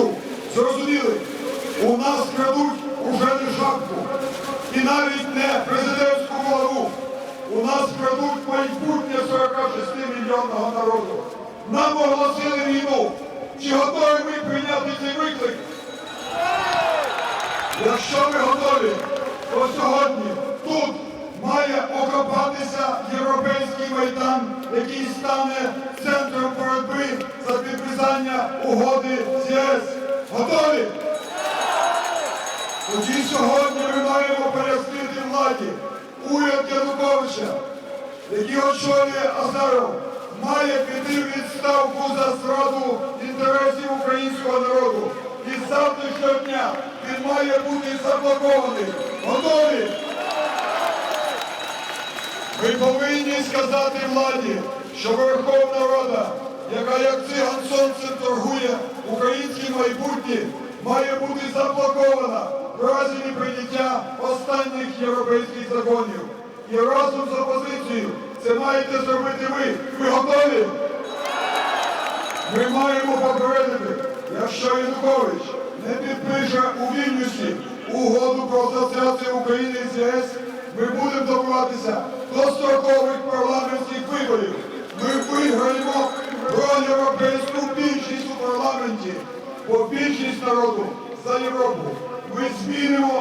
повністю зрозуміли, у нас крадуть уже не шапку. І навіть не президентську голову. У нас крадуть майбутнє 46 мільйонного народу. Нам оголосили війну. Чи готові ми прийняти цей виклик? Якщо ми готові, то сьогодні тут має окопатися європейський майдан, який стане боротьби за підписання угоди з ЄС. Готові? Тоді сьогодні ми маємо пояснити владі уряд Януковича, який очолює Азаров, має піти в відставку за зраду інтересів українського народу. І з завтрашнього дня він має бути заблокований. Готові? Ми повинні сказати владі, що Верховна Рада, яка як циган сонцем торгує українським майбутнім, має бути заблокована в разі неприйняття останніх європейських законів. І разом з опозицією це маєте зробити ви. Ви готові? Ми маємо попередити, якщо Янукович не підпише у Вільнюсі угоду про асоціацію України з ЄС, ми будемо добиватися дострокових парламентських виборів. Ми виграємо проєвропейську більшість у парламенті, бо більшість народу за Європу. Ми змінимо